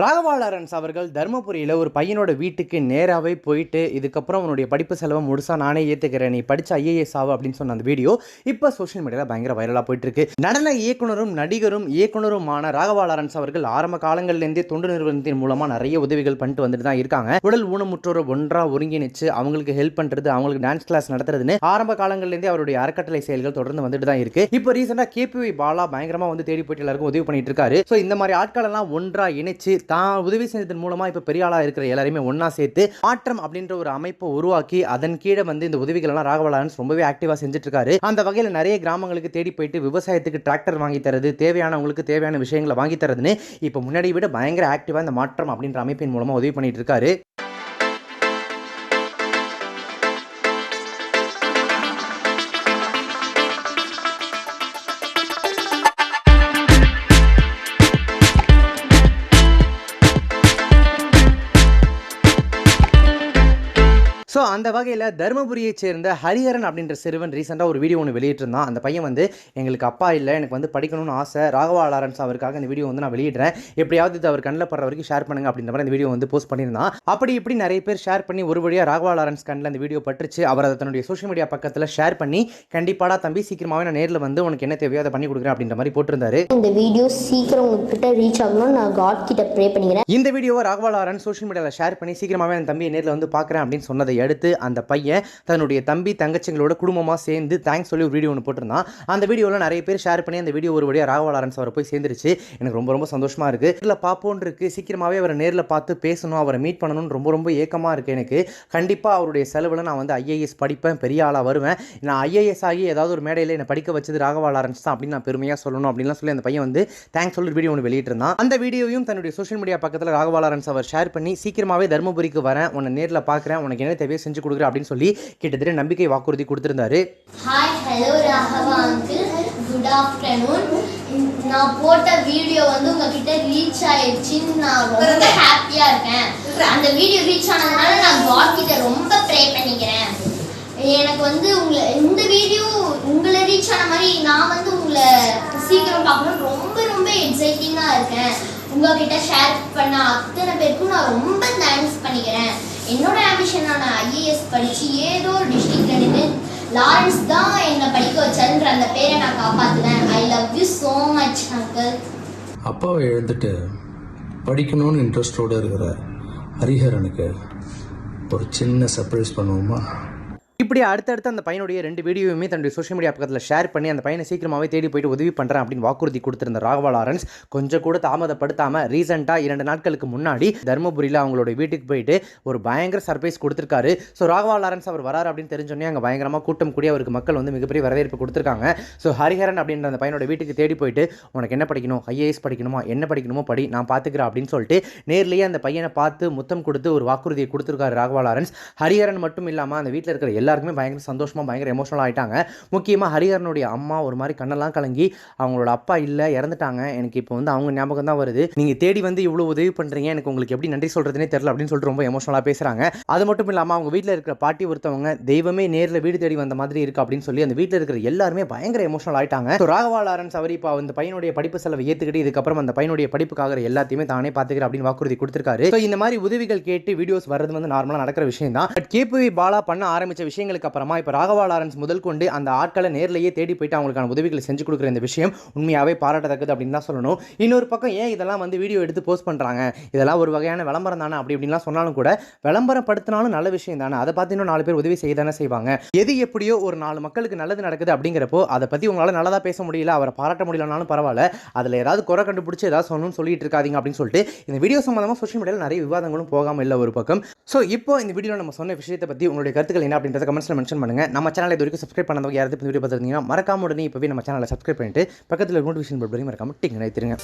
Raghava Lawrence அவர்கள் தருமபுரியில் ஒரு பையனோட வீட்டுக்கு நேராகவே போயிட்டு இதுக்கப்புறம் உன்னுடைய படிப்பு செலவை முழுசாக நானே ஏற்றுக்கிறேன் நீ படித்த ஐஏஎஸ் ஆகும் அப்படின்னு சொன்ன அந்த வீடியோ இப்போ சோஷியல் மீடியாவில் பயங்கர வைரலாக போயிட்டுருக்கு. நடன இயக்குனரும் நடிகரும் இயக்குனருமான ராகவா லாரன்ஸ் அவர்கள் ஆரம்ப காலங்கள்லேருந்தே தொண்டு நிறுவனத்தின் மூலமாக நிறைய உதவிகள் பண்ணிட்டு வந்துட்டு தான் இருக்காங்க. உடல் ஊனமுற்றோரை ஒன்றாக ஒருங்கிணைச்சு அவங்களுக்கு ஹெல்ப் பண்ணுறது அவங்களுக்கு டான்ஸ் கிளாஸ் நடத்துறதுன்னு ஆரம்ப காலங்கள்லேருந்தே அவருடைய அறக்கட்டளை செயல்கள் தொடர்ந்து வந்துட்டு தான் இருக்குது இப்போ ரீசெண்டாக கேபிவி பாலா பயங்கரமாக வந்து தேடி போயிட்டு எல்லாருக்கும் உதவி பண்ணிட்டு இருக்காரு. ஸோ இந்த மாதிரி ஆட்கள் எல்லாம் இணைச்சு தான் உதவி செஞ்சதன் மூலமாக இப்போ பெரிய ஆளாக இருக்கிற எல்லாரையுமே ஒன்றா சேர்த்து மாற்றம் அப்படின்ற ஒரு அமைப்பை உருவாக்கி அதன் கீழே வந்து இந்த உதவிகள் ராகவலான்ஸ் ரொம்பவே ஆக்டிவா செஞ்சுட்டு இருக்காரு அந்த வகையில் நிறைய கிராமங்களுக்கு தேடி போயிட்டு விவசாயத்துக்கு டிராக்டர் வாங்கி தரது தேவையானவங்களுக்கு தேவையான விஷயங்களை வாங்கி தரதுன்னு இப்போ முன்னாடி விட பயங்கர ஆக்டிவாக இந்த மாற்றம் அப்படின்ற அமைப்பின் மூலமாக உதவி பண்ணிட்டு இருக்காரு ஸோ அந்த வகையில் தருமபுரியைச் சேர்ந்த ஹரிஹரன் அப்படின்ற சிறுவன் ரீசெண்டாக ஒரு வீடியோ ஒன்று வெளியிட்டிருந்தான். அந்த பையன் வந்து எங்களுக்கு அப்பா இல்லை எனக்கு வந்து படிக்கணும்னு ஆசை. ராகவா லாரன்ஸ் அவருக்காக இந்த வீடியோ வந்து நான் வெளியிடுறேன். எப்படியாவது இது அவர் கண்ணில் படுற வரைக்கும் ஷேர் பண்ணுங்க அப்படின்ற மாதிரி அந்த வீடியோ வந்து போஸ்ட் பண்ணியிருந்தான். அப்படி இப்படி நிறைய பேர் ஷேர் பண்ணி ஒரு வழியாக ராகவா லாரன்ஸ் கண்ணில் அந்த வீடியோ பட்டுருச்சு. அவர் அதை தன்னுடைய சோஷியல் மீடியா பக்கத்தில் ஷேர் பண்ணி கண்டிப்பாடா தம்பி சீக்கிரமாகவே நான் நேரில் வந்து உனக்கு என்ன தேவையோ அதை பண்ணி கொடுக்குறேன் அப்படின்ற மாதிரி போட்டிருந்தாரு. இந்த வீடியோ சீக்கிரம் உங்ககிட்ட ரீச் ஆகணும்னு நான் காட் கிட்ட ப்ரே பண்ணிக்கிறேன். இந்த வீடியோவை ராகவா லாரன்ஸ் சோஷியல் மீடியாவில் ஷேர் பண்ணி சீக்கிரமாகவே அந்த தம்பியை நேரில் வந்து பார்க்குறேன் அப்படின்னு சொன்னதை அடுத்து அந்த பையன் தன்னுடைய தம்பி தங்கச்சிங்களோட குடும்பமாக சேர்ந்து தேங்க்ஸ் சொல்லி ஒரு வீடியோ ஒன்று போட்டிருந்தான். அந்த வீடியோவில் நிறைய பேர் ஷேர் பண்ணி அந்த வீடியோ ஒரு வழியாக ராகவா லாரன்ஸ் அவரை போய் சேர்ந்துருச்சு. எனக்கு ரொம்ப ரொம்ப சந்தோஷமாக இருக்குது இதில் பார்ப்போன் இருக்குது சீக்கிரமாகவே அவரை நேரில் பார்த்து பேசணும் அவரை மீட் பண்ணணும்னு ரொம்ப ரொம்ப ஏக்கமாக இருக்குது எனக்கு. கண்டிப்பாக அவருடைய செலவில் நான் வந்து ஐஏஎஸ் படிப்பேன். பெரிய ஆளாக வருவேன். நான் ஐஏஎஸ் ஆகி ஏதாவது ஒரு மேடையில் என்னை படிக்க வச்சது ராகவா லாரன்ஸ் தான் அப்படின்னு நான் பெருமையாக சொல்லணும் அப்படின்லாம் சொல்லி அந்த பையன் வந்து தேங்க்ஸ் சொல்லி வீடியோ ஒன்று வெளியிட்டிருந்தான். அந்த வீடியோவையும் தன்னுடைய சோஷியல் மீடியா பக்கத்தில் ராகவா லாரன்ஸ் அவர் ஷேர் பண்ணி சீக்கிரமாகவே தருமபுரிக்கு வரேன். உன்னை நேரில் பார்க்குறேன். உனக்கு என்ன தேவையோ செஞ்சு கொடுக்குறேன் அப்படின்னு சொல்லி கிட்டத்தட்ட நம்பிக்கை வாக்குறுதி கொடுத்திருந்தாரு. Hi hello Raghava uncle good afternoon நான் போட்ட வீடியோ வந்து உங்ககிட்ட ரீச் ஆயிடுச்சுன்னு நான் ரொம்ப ஹாப்பியா இருக்கேன். அந்த வீடியோ ரீச் ஆனதுனால நான் காட் கிட்ட ரொம்ப ப்ரே பண்ணிக்கிறேன். எனக்கு வந்து உங்களை இந்த வீடியோ உங்களை ரீச் ஆன மாதிரி நான் வந்து உங்களை சீக்கிரம் பார்க்கணும் ரொம்ப ரொம்ப எக்ஸைட்டிங்காக இருக்கேன். உங்ககிட்ட ஷேர் பண்ண அத்தனை பேருக்கும் நான் ரொம்ப தேங்க்ஸ் பண்ணிக்கிறேன். என்னோட ஆம்பிஷன் நான் ஐஏஎஸ் படித்து ஏதோ ஒரு டிஸ்ட்ரிக்ட்ல நின்று லாரன்ஸ் தான் என்னை படிக்க வச்சாருன்ற அந்த பேரை நான் காப்பாற்றுவேன் I love you so much uncle அப்பாவை எழுந்துட்டு படிக்கணும்னு இன்ட்ரெஸ்டோடு இருக்கிற ஹரிஹரனுக்கு ஒரு சின்ன சர்ப்ரைஸ் பண்ணுவோமா? இப்படி அடுத்தடுத்து அந்த பையனுடைய ரெண்டு வீடியோவுமே தன்னுடைய சோஷியல் மீடியா பக்கத்தில் ஷேர் பண்ணி அந்த பையனை சீக்கிரமாகவே தேடி போயிட்டு உதவி பண்ணுறேன் அப்படின்னு வாக்குறுதி கொடுத்திருந்த ராகவா லாரன்ஸ் கொஞ்சம் கூட தாமதப்படுத்தாமல் ரீசெண்டாக இரண்டு நாட்களுக்கு முன்னாடி தருமபுரியில் அவங்களோட வீட்டுக்கு போயிட்டு ஒரு பயங்கர சர்ப்ரைஸ் கொடுத்துருக்காரு. ஸோ ராகவா லாரன்ஸ் அவர் வராரு அப்படின்னு தெரிஞ்சோடனே அங்கே பயங்கரமாக கூட்டம் கூடிய அவருக்கு மக்கள் வந்து மிகப்பெரிய வரவேற்பு கொடுத்துருக்காங்க. ஸோ ஹரிஹரன் அப்படின்ற அந்த பையனோட வீட்டுக்கு தேடி போயிட்டு உனக்கு என்ன படிக்கணும்? ஐஏஎஸ் படிக்கணுமா? என்ன படிக்கணுமோ படி நான் பார்த்துக்கிறேன் அப்படின்னு சொல்லிட்டு நேர்லேயே அந்த பையனை பார்த்து முத்தம் கொடுத்து ஒரு வாக்குறுதியை கொடுத்துருக்காரு ராகவா லாரன்ஸ். ஹரிஹரன் மட்டும் இல்லாமல் அந்த வீட்டில் இருக்கிற எல்லாருக்குமே பயங்கர சந்தோஷமாக பயங்கர எமோஷனல் ஆகிட்டாங்க முக்கியமாக ஹரிஹரனுடைய அம்மா ஒரு மாதிரி கண்ணெல்லாம் கலங்கி அவங்களோட அப்பா இல்லை இறந்துட்டாங்க. எனக்கு இப்போ வந்து அவங்க ஞாபகம் தான் வருது. நீங்கள் தேடி வந்து இவ்வளோ உதவி பண்ணுறீங்க எனக்கு உங்களுக்கு எப்படி நன்றி சொல்கிறதுனே தெரில அப்படின்னு சொல்லிட்டு ரொம்ப எமோஷனலாக பேசுகிறாங்க அது மட்டும் இல்லாமல் அவங்க வீட்டில் இருக்கிற பாட்டி ஒருத்தவங்க தெய்வமே நேரில் வீடு தேடி வந்த மாதிரி இருக்குது அப்படின்னு சொல்லி அந்த வீட்டில் இருக்கிற எல்லாருமே பயங்கர எமோஷனல் ஆகிட்டாங்க ஸோ ராகவா லாரன்ஸ் அவர் இப்போ அந்த பையனுடைய படிப்பு செலவை ஏற்றுக்கிட்டு இதுக்கப்புறம் அந்த பையனுடைய படிப்புக்காக எல்லாத்தையுமே தானே பார்த்துக்கிறேன் அப்படின்னு வாக்குறுதி கொடுத்துருக்காரு. ஸோ இந்த மாதிரி உதவிகள் கேட்டு வீடியோஸ் வர்றது வந்து நார்மலாக நடக்கிற விஷயம் தான் பட் கேபிவி பாலா பண்ண ஆரம்பித்த ஆரம்பிச்ச விஷயங்களுக்கு அப்புறமா இப்போ ராகவா லாரன்ஸ் முதல் கொண்டு அந்த ஆட்களை நேர்லேயே தேடி போயிட்டு அவங்களுக்கான உதவிகளை செஞ்சு கொடுக்குற இந்த விஷயம் உண்மையாகவே பாராட்டத்தக்கது அப்படின்னு தான் சொல்லணும். இன்னொரு பக்கம் ஏன் இதெல்லாம் வந்து வீடியோ எடுத்து போஸ்ட் பண்ணுறாங்க இதெல்லாம் ஒரு வகையான விளம்பரம் தானே அப்படி இப்படின்லாம் சொன்னாலும் கூட விளம்பரப்படுத்தினாலும் நல்ல விஷயம் தானே. அதை பார்த்து இன்னும் நாலு பேர் உதவி செய்ய தானே செய்வாங்க. எது எப்படியோ ஒரு நாலு மக்களுக்கு நல்லது நடக்குது அப்படிங்கிறப்போ அதை பற்றி உங்களால் நல்லதாக பேச முடியல அவரை பாராட்ட முடியலனாலும் பரவாயில்ல. அதில் ஏதாவது குறை கண்டுபிடிச்சி ஏதாவது சொல்லணும்னு சொல்லிட்டு இருக்காதீங்க அப்படின்னு சொல்லிட்டு இந்த வீடியோ சம்மந்தமாக சோஷியல் மீடியாவில் நிறைய விவாதங்களும் போகாமல் இல்லை ஒரு பக்கம். ஸோ இப்போ இந்த வீடியோவில் நம்ம சொன்ன விஷயத்தை பற்றி உங்களுடைய கருத்துக்கள் என்ன அப்படின்றத கமெண்ட்ஸில் மென்ஷன் பண்ணுங்கள் நம்ம சேனலை இது வரைக்கும் சப்ஸ்கிரைப் பண்ணாதவங்க யாராவது இப்போ வீடியோ பார்த்துருந்தீங்கன்னா மறக்காம உடனே இப்போவே நம்ம சேனலை சப்ஸ்கிரைப் பண்ணிட்டு பக்கத்தில் நோட்டிஃபிகேஷன் பட் வரைக்கும் மறக்காமல் டிங் நினைத்திருங்க